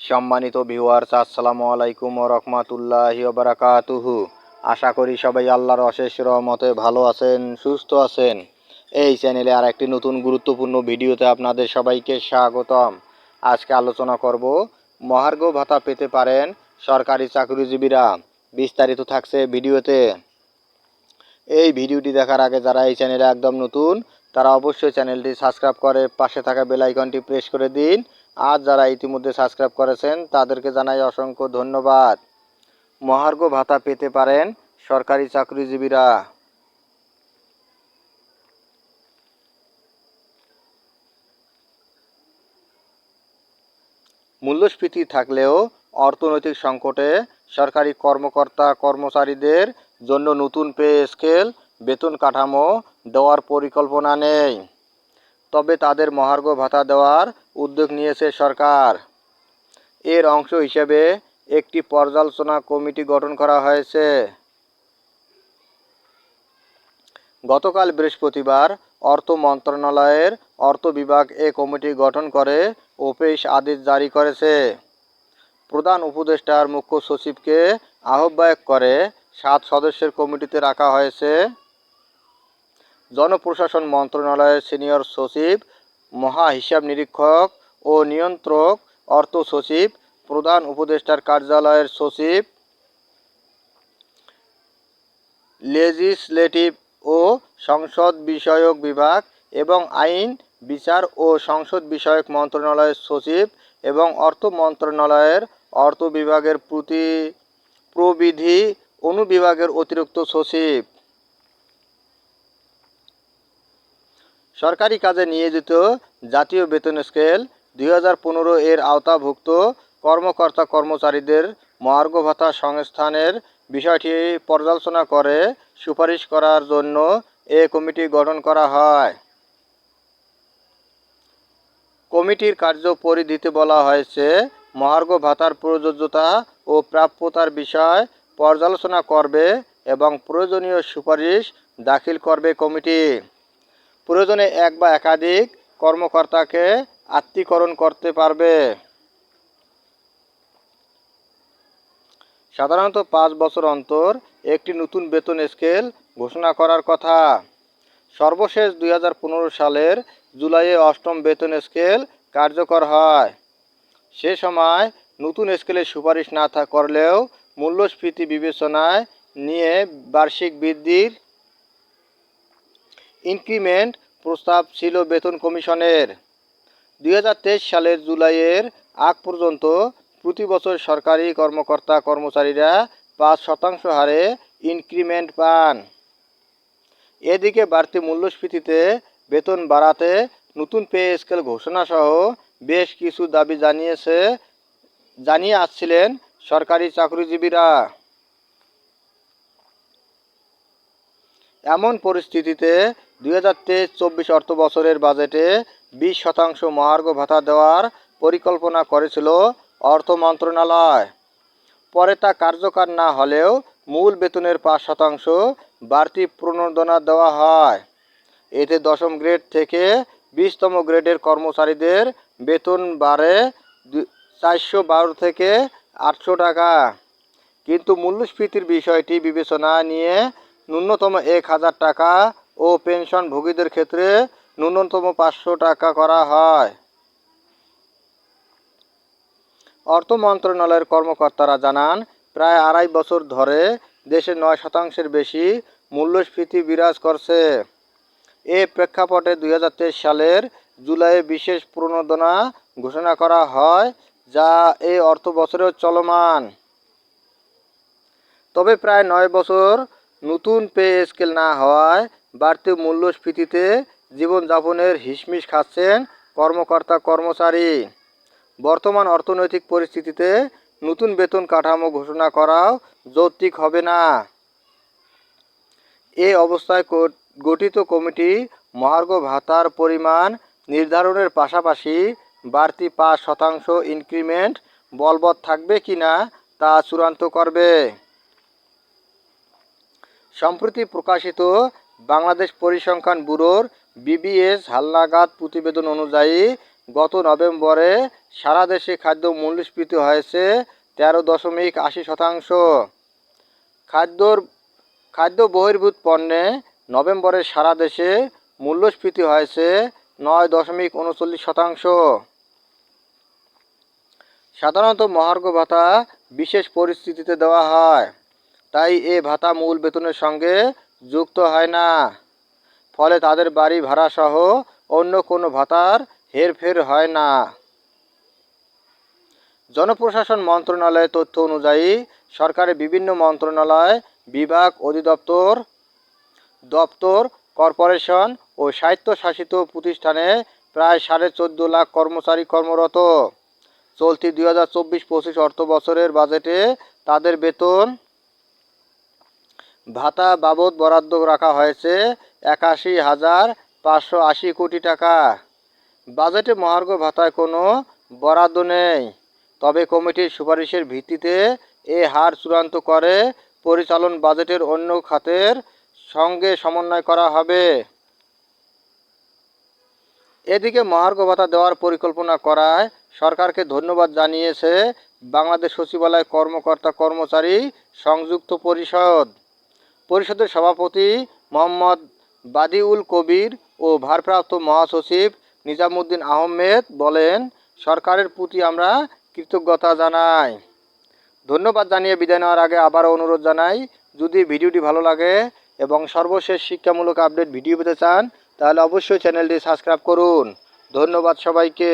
সম্মানিত ভিউয়ার্স আসসালামু আলাইকুম ও রহমাতুল্লাহি বারাকাতুহু। আশা করি সবাই আল্লাহর অশেষ রহমতে ভালো আছেন, সুস্থ আছেন। এই চ্যানেলে আর একটি নতুন গুরুত্বপূর্ণ ভিডিওতে আপনাদের সবাইকে স্বাগতম। আজকে আলোচনা করব, মহার্ঘ ভাতা পেতে পারেন সরকারি চাকরিজীবীরা। বিস্তারিত থাকছে ভিডিওতে। এই ভিডিওটি দেখার আগে যারা এই চ্যানেলে একদম নতুন, তারা অবশ্যই চ্যানেলটি সাবস্ক্রাইব করে পাশে থাকা বেল আইকনটি প্রেস করে দিন। আর যারা ইতিমধ্যে সাবস্ক্রাইব করেছেন, তাদেরকে জানাই অসংখ্য ধন্যবাদ। মহার্ঘ ভাতা পেতে পারেন সরকারি চাকরিজীবীরা। মূল্যস্ফীতি থাকলেও অর্থনৈতিক সংকটে সরকারি কর্মকর্তা কর্মচারীদের জন্য নতুন পে স্কেল, বেতন কাঠামো দেওয়ার পরিকল্পনা নেই। তবে তাদের মহার্ঘ ভাতা দেওয়ার উদ্যোগ নিয়েছে সরকার। এর অংশ হিসেবে একটি পর্যালোচনা কমিটি গঠন করা হয়েছে। গতকাল বৃহস্পতিবার অর্থ মন্ত্রণালয়ের অর্থ বিভাগ এ কমিটি গঠন করে অফিস আদেশ জারি করেছে। প্রধান উপদেষ্টার মুখ্য সচিবকে আহ্বায়ক করে সাত সদস্যের কমিটিতে রাখা হয়েছে। জনপ্রশাসন মন্ত্রণালয়ের সিনিয়র সচিব, মহা হিসাব নিরীক্ষক ও নিয়ন্ত্রক অর্থ সচিব, প্রধান উপদেষ্টার কার্যালয়ের সচিব লেজিসলেটিভ ও সংসদ বিষয়ক বিভাগ এবং আইন, বিচার ও সংসদ বিষয়ক মন্ত্রণালয়ের সচিব এবং অর্থ মন্ত্রণালয়ের অর্থ বিভাগের প্রতি প্রবিধি অনুবিভাগের অতিরিক্ত সচিব। সরকারি কাজে নিয়োজিত জাতীয় বেতন স্কেল দুই হাজার পনেরো এর আওতাভুক্ত কর্মকর্তা কর্মচারীদের মহার্ঘ ভাতা সংস্থানের বিষয়টি পর্যালোচনা করে সুপারিশ করার জন্য এ কমিটি গঠন করা হয়। কমিটির কার্য পরিধিতে বলা হয়েছে, মহার্ঘ ভাতার প্রযোজ্যতা ও প্রাপ্যতার বিষয় পর্যালোচনা করবে এবং প্রয়োজনীয় সুপারিশ দাখিল করবে কমিটি। প্রয়োজনে এক বা একাধিক কর্মকর্তাকে আত্মীকরণ করতে পারবে। সাধারণত পাঁচ বছর অন্তর একটি নতুন বেতন স্কেল ঘোষণা করার কথা। সর্বশেষ দু হাজার পনেরো সালের জুলাইয়ে অষ্টম বেতন স্কেল কার্যকর হয়। সে সময় নতুন স্কেলের সুপারিশ না করলেও মূল্যস্ফীতি বিবেচনায় নিয়ে বার্ষিক বৃদ্ধির ইনক্রিমেন্ট প্রস্তাব ছিল বেতন কমিশনের। দুই হাজার তেইশ সালের জুলাইয়ের আগ পর্যন্ত প্রতি বছর সরকারি কর্মকর্তা কর্মচারীরা পাঁচ শতাংশ হারে ইনক্রিমেন্ট পান। এদিকে বাড়তি মূল্যস্ফীতিতে বেতন বাড়াতে নতুন পে স্কেল ঘোষণাসহ বেশ কিছু দাবি জানিয়েছে জানিয়ে আসছিলেন সরকারি চাকরিজীবীরা। এমন পরিস্থিতিতে দুই হাজার তেইশ চব্বিশ অর্থ বছরের বাজেটে বিশ শতাংশ মহার্ঘ ভাতা দেওয়ার পরিকল্পনা করেছিল অর্থ মন্ত্রণালয়। পরে তা কার্যকর না হলেও মূল বেতনের পাঁচ শতাংশ বাড়তি প্রণোদনা দেওয়া হয়। এতে দশম গ্রেড থেকে বিশতম গ্রেডের কর্মচারীদের বেতন বাড়ে চারশো বারো থেকে আটশো টাকা। কিন্তু মূল্যস্ফীতির বিষয়টি বিবেচনা নিয়ে ন্যূনতম এক হাজার টাকা ও পেনশনভোগীদের ক্ষেত্রে ন্যূনতম পাঁচশো টাকা করা হয়। অর্থ মন্ত্রণালয়ের কর্মকর্তারা জানান, প্রায় আড়াই বছর ধরে দেশে নয় শতাংশের বেশি মূল্যস্ফীতি বিরাজ করছে। এ প্রেক্ষাপটে দুই হাজার তেইশ সালের জুলাইয়ে বিশেষ প্রণোদনা ঘোষণা করা হয়, যা এই অর্থ বছরেও চলমান। তবে প্রায় নয় বছর নতুন পে স্কেল না হওয়ায় বাড়তি মূল্যস্ফীতিতে জীবনযাপনের হিসমিস খাচ্ছেন কর্মকর্তা, কর্মচারী। বর্তমান অর্থনৈতিক পরিস্থিতিতে নতুন বেতন কাঠামো ঘোষণা করাও যৌক্তিক হবে না। এ অবস্থায় গঠিত কমিটি মহার্ঘ ভাতার পরিমাণ নির্ধারণের পাশাপাশি বাড়তি পাঁচ শতাংশ ইনক্রিমেন্ট বলবৎ থাকবে কি না তা চূড়ান্ত করবে। সম্প্রতি প্রকাশিত বাংলাদেশ পরিসংখ্যান ব্যুরোর বিবিএস হালনাগাদ প্রতিবেদন অনুযায়ী, গত নভেম্বরে সারা দেশে খাদ্য মূল্যস্ফীতি হয়েছে তেরো দশমিক আশি শতাংশ। খাদ্যর, খাদ্য বহির্ভূত পণ্যে নভেম্বরে সারা দেশে মূল্যস্ফীতি হয়েছে নয় দশমিক উনচল্লিশ শতাংশ। সাধারণত মহার্ঘ ভাতা বিশেষ পরিস্থিতিতে দেওয়া হয়। তাই এ ভাতা মূল বেতনের সঙ্গে যুক্ত হয় না। ফলে তাদের বাড়ি ভাড়া সহ অন্য কোনো ভাতার হেরফের হয় না। জনপ্রশাসন মন্ত্রণালয়ের তথ্য অনুযায়ী সরকারের বিভিন্ন মন্ত্রণালয়, বিভাগ অধিদপ্তর, দপ্তর, কর্পোরেশন ও স্বায়ত্তশাসিত প্রতিষ্ঠানে প্রায় সাড়ে চোদ্দ লাখ কর্মচারী কর্মরত। চলতি দুই হাজার চব্বিশ পঁচিশ অর্থ বছরের বাজেটে তাদের বেতন ভাতা বাবদ বরাদ্দ রাখা হয়েছে একাশি হাজার পাঁচশো আশি কোটি টাকা। বাজেটে মহার্ঘ ভাতায় কোনো বরাদ্দ নেই। তবে কমিটির সুপারিশের ভিত্তিতে এ হার চূড়ান্ত করে পরিচালন বাজেটের অন্য খাতের সঙ্গে সমন্বয় করা হবে। এদিকে মহার্ঘ ভাতা দেওয়ার পরিকল্পনা করায় সরকারকে ধন্যবাদ জানিয়েছে বাংলাদেশ সচিবালয় কর্মকর্তা কর্মচারী সংযুক্ত পরিষদ। পরিষদের সভাপতি মোহাম্মদ বাদিউল কবির ও ভারপ্রাপ্ত মহাসচিব নিজামুদ্দিন আহমেদ বলেন, সরকারের প্রতি আমরা কৃতজ্ঞতা জানাই। ধন্যবাদ জানিয়ে বিদায় নেওয়ার আগে আবারও অনুরোধ জানাই, যদি ভিডিওটি ভালো লাগে এবং সর্বশেষ শিক্ষামূলক আপডেট ভিডিও পেতে চান, তাহলে অবশ্যই চ্যানেলটি সাবস্ক্রাইব করুন। ধন্যবাদ সবাইকে।